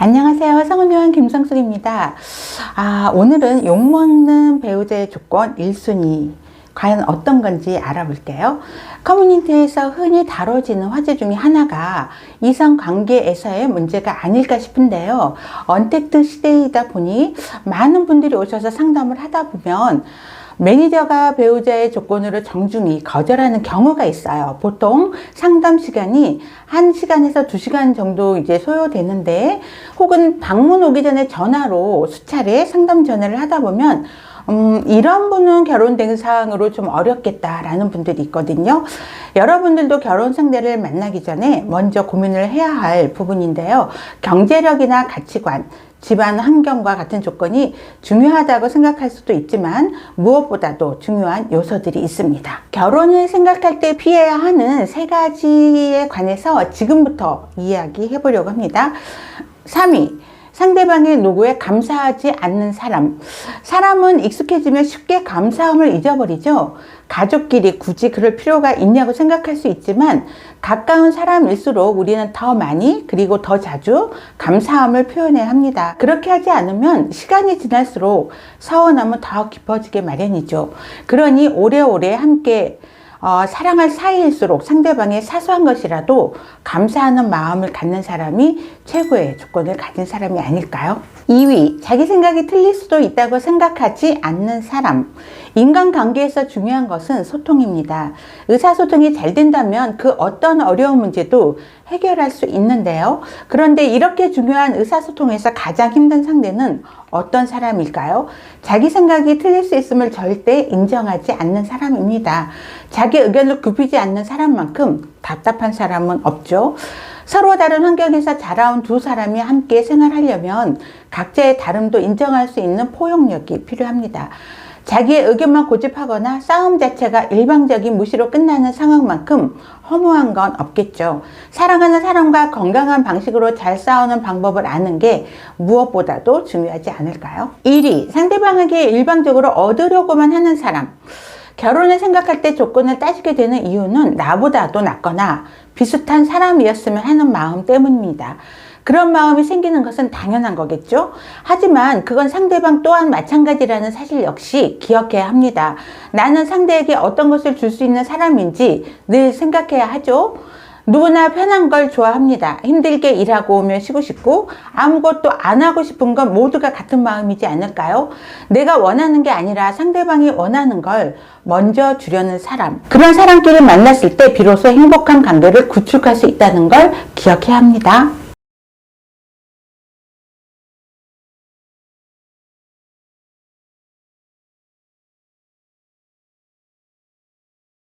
안녕하세요. 성은요한 김성숙입니다. 아, 오늘은 욕먹는 배우자의 조건 1순위. 과연 어떤 건지 알아볼게요. 커뮤니티에서 흔히 다뤄지는 화제 중에 하나가 이성 관계에서의 문제가 아닐까 싶은데요. 언택트 시대이다 보니 많은 분들이 오셔서 상담을 하다 보면 매니저가 배우자의 조건으로 정중히 거절하는 경우가 있어요. 보통 상담 시간이 1시간에서 2시간 정도 이제 소요되는데 혹은 방문 오기 전에 전화로 수차례 상담 전화를 하다 보면 음, 이런 분은 결혼된 사항으로 좀 어렵겠다라는 분들이 있거든요. 여러분들도 결혼 상대를 만나기 전에 먼저 고민을 해야 할 부분인데요. 경제력이나 가치관, 집안 환경과 같은 조건이 중요하다고 생각할 수도 있지만 무엇보다도 중요한 요소들이 있습니다. 결혼을 생각할 때 피해야 하는 세 가지에 관해서 지금부터 이야기해 보려고 합니다. 3위. 상대방의 노고에 감사하지 않는 사람. 사람은 익숙해지면 쉽게 감사함을 잊어버리죠. 가족끼리 굳이 그럴 필요가 있냐고 생각할 수 있지만 가까운 사람일수록 우리는 더 많이 그리고 더 자주 감사함을 표현해야 합니다. 그렇게 하지 않으면 시간이 지날수록 서운함은 더 깊어지게 마련이죠. 그러니 오래오래 함께 어, 사랑할 사이일수록 상대방의 사소한 것이라도 감사하는 마음을 갖는 사람이 최고의 조건을 가진 사람이 아닐까요? 2위, 자기 생각이 틀릴 수도 있다고 생각하지 않는 사람. 인간관계에서 중요한 것은 소통입니다. 의사소통이 잘 된다면 그 어떤 어려운 문제도 해결할 수 있는데요. 그런데 이렇게 중요한 의사소통에서 가장 힘든 상대는 어떤 사람일까요? 자기 생각이 틀릴 수 있음을 절대 인정하지 않는 사람입니다. 자기 의견을 굽히지 않는 사람만큼 답답한 사람은 없죠. 서로 다른 환경에서 자라온 두 사람이 함께 생활하려면 각자의 다름도 인정할 수 있는 포용력이 필요합니다. 자기의 의견만 고집하거나 싸움 자체가 일방적인 무시로 끝나는 상황만큼 허무한 건 없겠죠. 사랑하는 사람과 건강한 방식으로 잘 싸우는 방법을 아는 게 무엇보다도 중요하지 않을까요? 1위, 상대방에게 일방적으로 얻으려고만 하는 사람. 결혼을 생각할 때 조건을 따지게 되는 이유는 나보다도 낫거나 비슷한 사람이었으면 하는 마음 때문입니다. 그런 마음이 생기는 것은 당연한 거겠죠? 하지만 그건 상대방 또한 마찬가지라는 사실 역시 기억해야 합니다. 나는 상대에게 어떤 것을 줄 수 있는 사람인지 늘 생각해야 하죠? 누구나 편한 걸 좋아합니다. 힘들게 일하고 오면 쉬고 싶고 아무것도 안 하고 싶은 건 모두가 같은 마음이지 않을까요? 내가 원하는 게 아니라 상대방이 원하는 걸 먼저 주려는 사람. 그런 사람끼리 만났을 때 비로소 행복한 관계를 구축할 수 있다는 걸 기억해야 합니다.